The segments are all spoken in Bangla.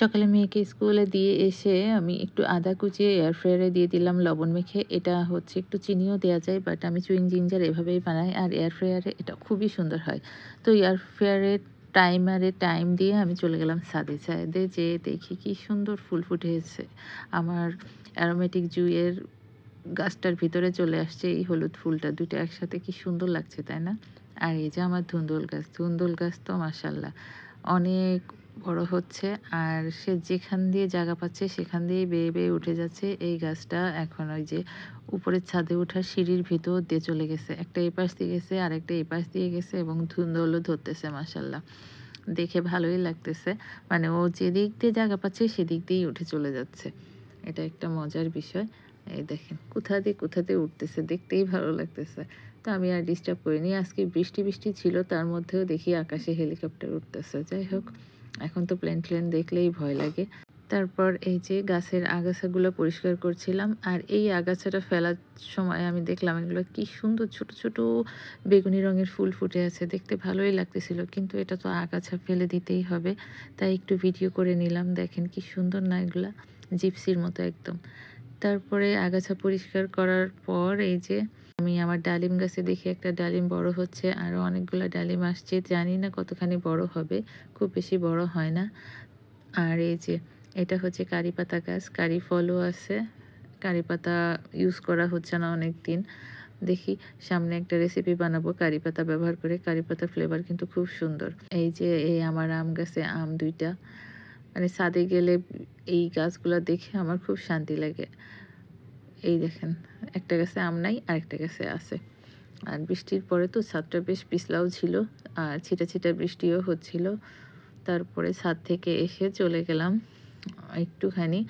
সকালে মেয়েকে স্কুলে দিয়ে এসে আমি একটু আদা কুচিয়ে এয়ার ফ্রায়ারে দিয়ে দিলাম লবণ মেখে। এটা হচ্ছে একটু চিনিও দেওয়া যায় বাট আমি চুইং জিঞ্জার এভাবেই বানাই। আর এয়ার ফ্রায়ারে এটা খুবই সুন্দর হয়। তো এয়ার ফ্রায়ারে টাইমারে টাইম দিয়ে আমি চলে গেলাম সাদে সাদে যে দেখি কি সুন্দর ফুল ফুটেছে। আমার অ্যারোমেটিক জুইয়ের গাছটার ভিতরে চলে আসছে এই হলুদ ফুলটা। দুটো একসাথে কি সুন্দর লাগছে, তাই না? আর এই যে আমার ধুন্দুল গাছ ধুন্দুল গাছ তো মাসাল্লাহ অনেক বড় হচ্ছে। আর সে যেখান দিয়ে জায়গা পাচ্ছে, সেখান দিয়েই বেয়ে বেয়ে উঠে যাচ্ছে। এই গাছটা এখন ওই যে উপরের ছাদে ওঠার সিঁড়ির ভিতর দিয়ে চলে গেছে। একটা এই পাশ দিয়ে গেছে আর একটা এই পাশ দিয়ে গেছে এবং ধুন্দলও ধরতেছে মাসাল্লাহ দেখে ভালোই লাগতেছে। মানে ও যেদিক দিয়ে জায়গা পাচ্ছে, সেদিক দিয়েই উঠে চলে যাচ্ছে। এটা একটা মজার বিষয়। এই দেখেন, কোথা দিয়ে কোথা দিয়ে উঠতেছে, দেখতেই ভালো লাগতেছে। তো আমি আর ডিস্টার্ব করিনি। আজকে বৃষ্টি বৃষ্টি ছিল, তার মধ্যেও দেখি আকাশে হেলিকপ্টার উঠতেছে। যাই হোক। এখন তো প্লেন ট্লেন দেখলেই ভয় লাগে। তারপর এই যে গাছের আগাছাগুলো পরিষ্কার করছিলাম আর এই আগাছাটা ফেলার সময় আমি দেখলাম এগুলো কি সুন্দর ছোট ছোট বেগুনি রঙের ফুল ফুটে আছে। দেখতে ভালোই লাগতেছিল, কিন্তু এটা তো আগাছা ফেলে দিতেই হবে। তাই একটু ভিডিও করে নিলাম, দেখেন কি সুন্দর না এগুলা। জিপসির মতো একদম। তারপরে আগাছা পরিষ্কার করার পর এই যে আমি আমার ডালিম গাছে দেখি একটা ডালিম বড় হচ্ছে আরও অনেকগুলো ডালিম আসছে, জানি না কতখানি বড় হবে, খুব বেশি বড় হয় না। আর এই যে এটা হচ্ছে কারি পাতা গাছ, কারি ফলও আছে, কারি পাতা ইউজ করা হচ্ছে না অনেক দিন দেখি সামনে একটা রেসিপি বানাবো, কারি পাতা ব্যবহার করে, কারি পাতার ফ্লেভার কিন্তু খুব সুন্দর। এই যে এই আমার আম গাছে, আম দুইটা। মানে ছাদে গেলে এই গাছগুলো দেখে আমার খুব শান্তি লাগে। এই দেখেন, একটা গাছে আম নাই, আরেকটা গাছে আছে। আর বৃষ্টির পরে তো ছাদটা বেশ পিছলাও ছিল, আর ছিটা ছিটা বৃষ্টিও হচ্ছিল। তারপরে ছাদ থেকে এসে চলে গেলাম। একটুখানি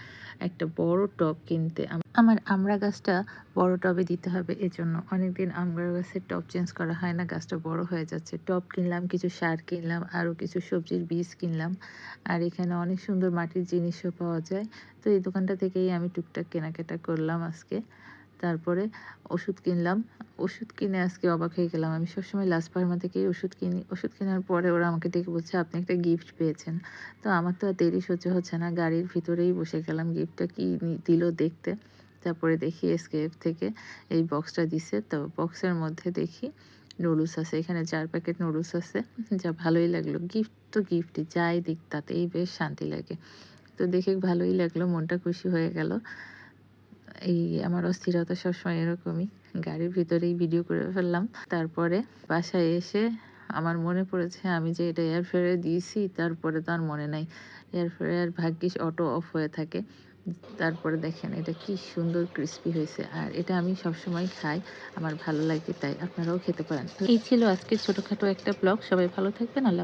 একটা বড় টব কিনতে আমার আমড়া গাছটা বড় টবে দিতে হবে, এজন্য অনেকদিন আমড়া গাছের টব চেঞ্জ করা হয় না, গাছটা বড় হয়ে যাচ্ছে। টব কিনলাম, কিছু সার কিনলাম, আরও কিছু সবজির বীজ কিনলাম, আর এখানে অনেক সুন্দর মাটির জিনিসও পাওয়া যায়। তো এই দোকানটা থেকেই আমি টুকটাক কেনাকাটা করলাম আজকে। তারপরে ওষুধ কিনলাম। ওষুধ কিনে আজকে অবাক হয়ে গেলাম। আমি সবসময় লাস্ট ফার্মা থেকেই ওষুধ কিনি। ওষুধ কেনার পরে ওরা আমাকে ডেকে বলছে, আপনি একটা গিফট পেয়েছেন। তো আমার তো আর দেরি সহ্য হচ্ছে না। গাড়ির ভিতরেই বসে গেলাম। গিফটটা কি দিল দেখতে। তারপরে দেখি এসকেএফ থেকে এই বক্সটা দিছে। তো বক্সের মধ্যে দেখি নুডলস আছে। এখানে চার প্যাকেট নুডলস আছে। যা ভালোই লাগল। গিফট তো গিফটই যাই দিক তাতেই বেশ শান্তি লাগে। তো দেখে ভালোই লাগল, মনটা খুশি হয়ে গেল। এই আমার অস্থিরতা সবসময় এরকমই। গাড়ির ভিতরেই ভিডিও করে ফেললাম। তারপরে বাসায় এসে আমার মনে পড়েছে আমি যে এটা এয়ার ফ্রায়ারে দিয়েছি, তারপরে তো আর মনে নাই। এয়ার ফ্রায়ার ভাগ্যিস অটো অফ হয়ে থাকে। তারপরে দেখেন এটা কি সুন্দর ক্রিস্পি হয়েছে। আর এটা আমি সবসময় খাই, আমার ভালো লাগে, তাই আপনারাও খেতে পারেন। এই ছিল আজকের ছোটোখাটো একটা ব্লগ সবাই ভালো থাকবেন, আল্লাহ